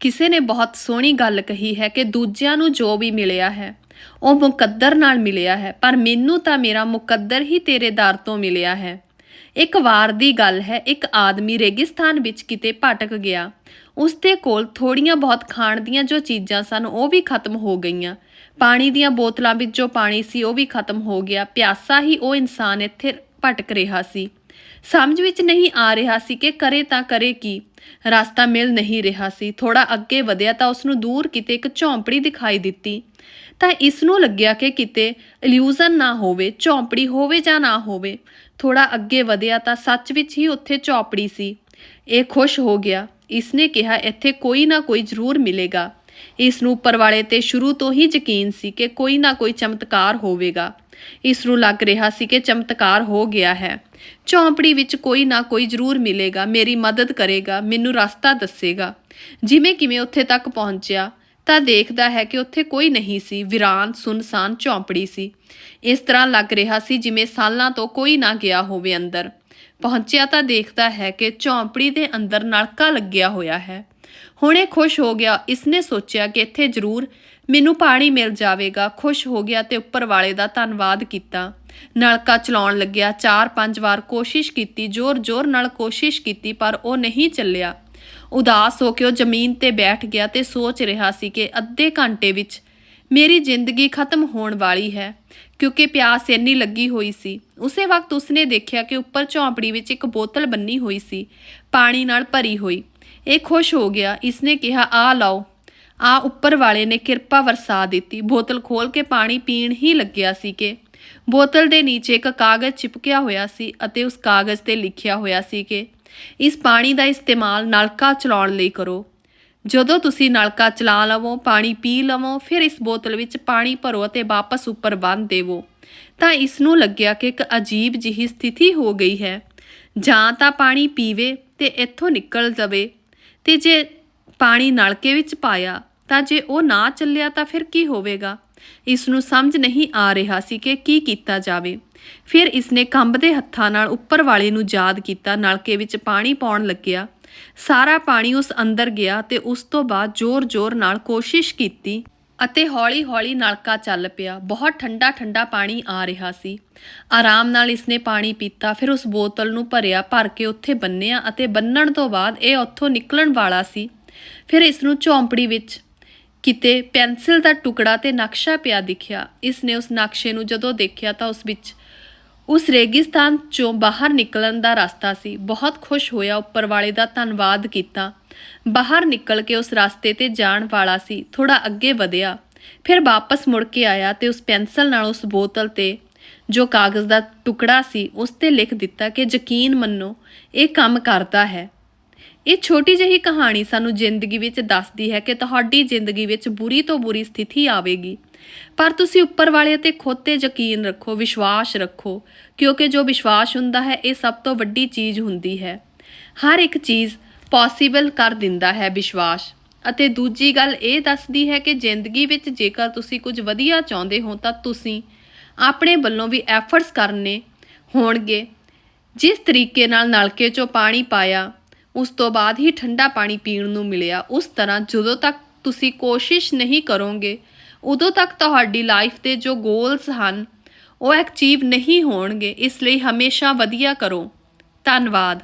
ਕਿਸੇ ਨੇ ਬਹੁਤ ਸੋਹਣੀ ਗੱਲ ਕਹੀ ਹੈ ਕਿ ਦੂਜਿਆਂ ਨੂੰ ਜੋ ਵੀ ਮਿਲਿਆ ਹੈ, ਉਹ ਮੁਕੱਦਰ ਨਾਲ ਮਿਲਿਆ ਹੈ, ਪਰ ਮੈਨੂੰ ਤਾਂ ਮੇਰਾ ਮੁਕੱਦਰ ਹੀ ਤੇਰੇ ਦਰ ਤੋਂ ਮਿਲਿਆ ਹੈ। ਇੱਕ ਵਾਰ ਦੀ ਗੱਲ ਹੈ, ਇੱਕ ਆਦਮੀ ਰੇਗਿਸਤਾਨ ਵਿੱਚ ਕਿਤੇ ਭਟਕ ਗਿਆ। ਉਸ ਦੇ ਕੋਲ ਥੋੜੀਆਂ ਬਹੁਤ ਖਾਣ ਦੀਆਂ ਜੋ ਚੀਜ਼ਾਂ ਸਨ, ਉਹ ਵੀ ਖਤਮ ਹੋ ਗਈਆਂ। ਪਾਣੀ ਦੀਆਂ ਬੋਤਲਾਂ ਵਿੱਚ ਜੋ ਪਾਣੀ ਸੀ, ਉਹ ਵੀ ਖਤਮ ਹੋ ਗਿਆ। ਪਿਆਸਾ ਹੀ ਉਹ ਇਨਸਾਨ ਇੱਥੇ ਭਟਕ ਰਿਹਾ ਸੀ। ਸਮਝ ਵਿੱਚ ਨਹੀਂ ਆ ਰਿਹਾ ਸੀ ਕਿ ਕਰੇ ਤਾਂ ਕਰੇ ਕੀ। ਰਸਤਾ ਮਿਲ ਨਹੀਂ ਰਿਹਾ ਸੀ। ਥੋੜਾ ਅੱਗੇ ਵਧਿਆ ਤਾਂ ਉਸ ਨੂੰ ਦੂਰ ਕਿਤੇ ਇੱਕ ਝੌਂਪੜੀ ਦਿਖਾਈ ਦਿੱਤੀ। ਤਾਂ ਇਸ ਨੂੰ ਲੱਗਿਆ ਕਿ ਕਿਤੇ ਇਲੂਜ਼ਨ ਨਾ ਹੋਵੇ, ਝੌਂਪੜੀ ਹੋਵੇ ਜਾਂ ਨਾ ਹੋਵੇ। ਥੋੜਾ ਅੱਗੇ ਵਧਿਆ ਤਾਂ ਸੱਚ ਵਿੱਚ ਹੀ ਉੱਥੇ ਝੌਂਪੜੀ ਸੀ। ਇਹ ਖੁਸ਼ ਹੋ ਗਿਆ। ਇਸ ਨੇ ਕਿਹਾ, ਇੱਥੇ ਕੋਈ ਨਾ ਕੋਈ ਜ਼ਰੂਰ ਮਿਲੇਗਾ। ਇਸ ਨੂੰ ਉੱਪਰ ਵਾਲੇ ਤੇ ਸ਼ੁਰੂ ਤੋਂ ਹੀ ਯਕੀਨ ਸੀ ਕਿ ਕੋਈ ਨਾ ਕੋਈ ਚਮਤਕਾਰ ਹੋਵੇਗਾ। ਇਸ ਨੂੰ ਲੱਗ ਰਿਹਾ ਸੀ ਕਿ ਚਮਤਕਾਰ ਹੋ ਗਿਆ ਹੈ। ਝੌਂਪੜੀ ਵਿੱਚ ਕੋਈ ਨਾ ਕੋਈ ਜ਼ਰੂਰ ਮਿਲੇਗਾ, ਮੇਰੀ ਮਦਦ ਕਰੇਗਾ, ਮੈਨੂੰ ਰਸਤਾ ਦੱਸੇਗਾ। ਜਿਵੇਂ ਕਿਵੇਂ ਉੱਥੇ ਤੱਕ ਪਹੁੰਚਿਆ, ਤਾਂ ਦੇਖਦਾ ਹੈ ਕਿ ਉੱਥੇ ਕੋਈ ਨਹੀਂ ਸੀ, ਵਿਰਾਨ, ਸੁਨਸਾਨ ਝੌਂਪੜੀ ਸੀ। ਇਸ ਤਰ੍ਹਾਂ ਲੱਗ ਰਿਹਾ ਸੀ ਜਿਵੇਂ ਸਾਲਾਂ ਤੋਂ ਕੋਈ ਨਾ ਗਿਆ ਹੋਵੇ ਅੰਦਰ। ਪਹੁੰਚਿਆ ਤਾਂ ਦੇਖਦਾ ਹੈ ਕਿ ਝੌਂਪੜੀ ਦੇ ਅੰਦਰ ਨਲਕਾ ਲੱਗਿਆ ਹੋਇਆ ਹੈ। ਹੁਣੇ ਖੁਸ਼ ਹੋ ਗਿਆ, ਇਸਨੇ ਸੋਚਿਆ ਕਿ ਇੱਥੇ ਜ਼ਰੂਰ ਮੈਨੂੰ ਪਾਣੀ ਮਿਲ ਜਾਵੇਗਾ। ਖੁਸ਼ ਹੋ ਗਿਆ ਤੇ ਉੱਪਰ ਵਾਲੇ ਦਾ ਧੰਨਵਾਦ ਕੀਤਾ। ਨਲਕਾ ਚਲਾਉਣ ਲੱਗਿਆ। ਚਾਰ ਪੰਜ ਵਾਰ ਕੋਸ਼ਿਸ਼ ਕੀਤੀ, ਜ਼ੋਰ-ਜ਼ੋਰ ਨਾਲ ਕੋਸ਼ਿਸ਼ ਕੀਤੀ, ਪਰ ਉਹ ਨਹੀਂ ਚੱਲਿਆ। ਉਦਾਸ ਹੋ ਕੇ ਉਹ ਜ਼ਮੀਨ ਤੇ ਬੈਠ ਗਿਆ ਤੇ ਸੋਚ ਰਿਹਾ ਸੀ ਕਿ ਅੱਧੇ ਘੰਟੇ ਵਿੱਚ ਮੇਰੀ ਜ਼ਿੰਦਗੀ ਖਤਮ ਹੋਣ ਵਾਲੀ ਹੈ, ਕਿਉਂਕਿ ਪਿਆਸ ਇੰਨੀ ਲੱਗੀ ਹੋਈ ਸੀ। ਉਸੇ ਵਕਤ ਉਸਨੇ ਦੇਖਿਆ ਕਿ ਉੱਪਰ ਝੌਂਪੜੀ ਵਿੱਚ ਇੱਕ ਬੋਤਲ ਬੰਨੀ ਹੋਈ ਸੀ। ਪਾਣੀ ਨਾਲ ਭਰੀ ਹੋਈ। ਇਹ ਖੁਸ਼ ਹੋ ਗਿਆ। ਇਸਨੇ ਕਿਹਾ, ਆ ਲਓ। ਆ ਉੱਪਰ ਵਾਲੇ ਨੇ ਕਿਰਪਾ ਵਰਸਾ ਦਿੱਤੀ। ਬੋਤਲ ਖੋਲ ਕੇ ਪਾਣੀ ਪੀਣ ਹੀ ਲੱਗਿਆ ਸੀ ਕਿ ਬੋਤਲ ਦੇ ਨੀਚੇ ਇੱਕ ਕਾਗਜ਼ ਚਿਪਕਿਆ ਹੋਇਆ ਸੀ ਅਤੇ ਉਸ ਕਾਗਜ਼ ਤੇ ਲਿਖਿਆ ਹੋਇਆ ਸੀ ਕਿ ਇਸ ਪਾਣੀ ਦਾ ਇਸਤੇਮਾਲ ਨਲਕਾ ਚਲਾਉਣ ਲਈ ਕਰੋ। ਜਦੋਂ ਤੁਸੀਂ ਨਲਕਾ ਚਲਾ ਲਵੋ, ਪਾਣੀ ਪੀ ਲਵੋ, ਫਿਰ ਇਸ ਬੋਤਲ ਵਿੱਚ ਪਾਣੀ ਭਰੋ ਅਤੇ ਵਾਪਸ ਉੱਪਰ ਬੰਨ੍ਹ ਦੇਵੋ। ਤਾਂ ਇਸ ਨੂੰ ਲੱਗਿਆ ਕਿ ਇੱਕ ਅਜੀਬ ਜਿਹੀ ਸਥਿਤੀ ਹੋ ਗਈ ਹੈ। ਜਾਂ ਤਾਂ ਪਾਣੀ ਪੀਵੇ ਤੇ ਇੱਥੋਂ ਨਿਕਲ ਜਾਵੇ ਤੇ ਜੇ ਪਾਣੀ ਨਲਕੇ ਵਿੱਚ ਪਾਇਆ, ਤਾਂ ਜੇ ਉਹ ਨਾ ਚੱਲਿਆ ਤਾਂ ਫਿਰ ਕੀ ਹੋਵੇਗਾ? ਇਸ ਨੂੰ ਸਮਝ ਨਹੀਂ ਆ ਰਿਹਾ ਸੀ ਕਿ ਕੀ ਕੀਤਾ ਜਾਵੇ। ਫਿਰ ਇਸਨੇ ਕੰਬਦੇ ਹੱਥਾਂ ਨਾਲ ਉੱਪਰ ਵਾਲੇ ਨੂੰ ਯਾਦ ਕੀਤਾ, ਨਲਕੇ ਵਿੱਚ ਪਾਣੀ ਪਾਉਣ ਲੱਗਿਆ। ਸਾਰਾ ਪਾਣੀ ਉਸ ਅੰਦਰ ਗਿਆ ਤੇ ਉਸ ਤੋਂ ਬਾਅਦ ਜ਼ੋਰ-ਜ਼ੋਰ ਨਾਲ ਕੋਸ਼ਿਸ਼ ਕੀਤੀ ਅਤੇ ਹੌਲੀ-ਹੌਲੀ ਨਲਕਾ ਚੱਲ ਪਿਆ। ਬਹੁਤ ਠੰਡਾ-ਠੰਡਾ ਪਾਣੀ ਆ ਰਿਹਾ ਸੀ। ਆਰਾਮ ਨਾਲ ਇਸਨੇ ਪਾਣੀ ਪੀਤਾ, ਫਿਰ ਉਸ ਬੋਤਲ ਨੂੰ ਭਰਿਆ, ਭਰ ਕੇ ਉੱਥੇ ਬੰਨਿਆ ਅਤੇ ਬੰਨਣ ਤੋਂ ਬਾਅਦ ਇਹ ਉੱਥੋਂ ਨਿਕਲਣ ਵਾਲਾ ਸੀ। ਫਿਰ ਇਸ ਨੂੰ ਝੌਂਪੜੀ ਵਿੱਚ ਕਿਤੇ ਪੈਨਸਿਲ ਦਾ ਟੁਕੜਾ ਤੇ ਨਕਸ਼ਾ ਪਿਆ ਦਿਖਿਆ। ਇਸ ਨੇ ਉਸ ਨਕਸ਼ੇ ਨੂੰ ਜਦੋਂ ਦੇਖਿਆ ਤਾਂ ਉਸ ਵਿੱਚ ਉਸ ਰੇਗਿਸਤਾਨ ਚੋਂ ਬਾਹਰ ਨਿਕਲਣ ਦਾ ਰਸਤਾ ਸੀ। ਬਹੁਤ ਖੁਸ਼ ਹੋਇਆ, ਉੱਪਰ ਵਾਲੇ ਦਾ ਧੰਨਵਾਦ ਕੀਤਾ। ਬਾਹਰ ਨਿਕਲ ਕੇ ਉਸ ਰਸਤੇ ਤੇ ਜਾਣ ਵਾਲਾ ਸੀ ਥੋੜਾ ਅੱਗੇ ਵਧਿਆ। ਫਿਰ ਵਾਪਸ ਮੁੜ ਕੇ ਆਇਆ ਤੇ ਉਸ ਪੈਨਸਲ ਨਾਲ ਉਸ ਬੋਤਲ ਤੇ ਜੋ ਕਾਗਜ਼ ਦਾ ਟੁਕੜਾ ਸੀ, ਉਸ ਤੇ ਲਿਖ ਦਿੱਤਾ ਕਿ, ਯਕੀਨ ਮੰਨੋ, ਇਹ ਕੰਮ ਕਰਦਾ ਹੈ। ਇਹ ਛੋਟੀ ਜਿਹੀ ਕਹਾਣੀ ਸਾਨੂੰ ਜ਼ਿੰਦਗੀ ਵਿੱਚ ਦੱਸਦੀ ਹੈ ਕਿ ਤੁਹਾਡੀ ਜ਼ਿੰਦਗੀ ਵਿੱਚ ਬੁਰੀ ਤੋਂ ਬੁਰੀ ਸਥਿਤੀ ਆਵੇਗੀ। ਪਰ ਤੁਸੀਂ ਉੱਪਰ ਵਾਲੇ ਅਤੇ ਖੁਦ ਤੇ ਯਕੀਨ ਰੱਖੋ, ਵਿਸ਼ਵਾਸ ਰੱਖੋ, ਕਿਉਂਕਿ ਜੋ ਵਿਸ਼ਵਾਸ ਹੁੰਦਾ ਹੈ, ਇਹ ਸਭ ਤੋਂ ਵੱਡੀ ਚੀਜ਼ ਹੁੰਦੀ ਹੈ। ਹਰ ਇੱਕ ਚੀਜ਼ ਪੋਸੀਬਲ ਕਰ ਦਿੰਦਾ ਹੈ ਵਿਸ਼ਵਾਸ। ਅਤੇ ਦੂਜੀ ਗੱਲ ਇਹ ਦੱਸਦੀ ਹੈ ਕਿ ਜ਼ਿੰਦਗੀ ਵਿੱਚ ਜੇਕਰ ਤੁਸੀਂ ਕੁਝ ਵਧੀਆ ਚਾਹੁੰਦੇ ਹੋ, ਤਾਂ ਤੁਸੀਂ ਆਪਣੇ ਵੱਲੋਂ ਵੀ ਐਫਰਟਸ ਕਰਨੇ ਹੋਣਗੇ। ਜਿਸ ਤਰੀਕੇ ਨਾਲ ਨਲਕੇ 'ਚੋਂ ਪਾਣੀ ਪਾਇਆ, ਉਸ ਤੋਂ ਬਾਅਦ ਹੀ ਠੰਡਾ ਪਾਣੀ ਪੀਣ ਨੂੰ ਮਿਲਿਆ, ਉਸ ਤਰ੍ਹਾਂ ਜਦੋਂ ਤੱਕ ਤੁਸੀਂ ਕੋਸ਼ਿਸ਼ ਨਹੀਂ ਕਰੋਗੇ ਉਦੋਂ ਤੱਕ ਤੁਹਾਡੀ ਲਾਈਫ ਦੇ ਜੋ ਗੋਲਸ ਹਨ, ਉਹ ਐਕਚੀਵ ਨਹੀਂ ਹੋਣਗੇ, ਇਸ ਲਈ ਹਮੇਸ਼ਾ ਵਧੀਆ ਕਰੋ। ਧੰਨਵਾਦ।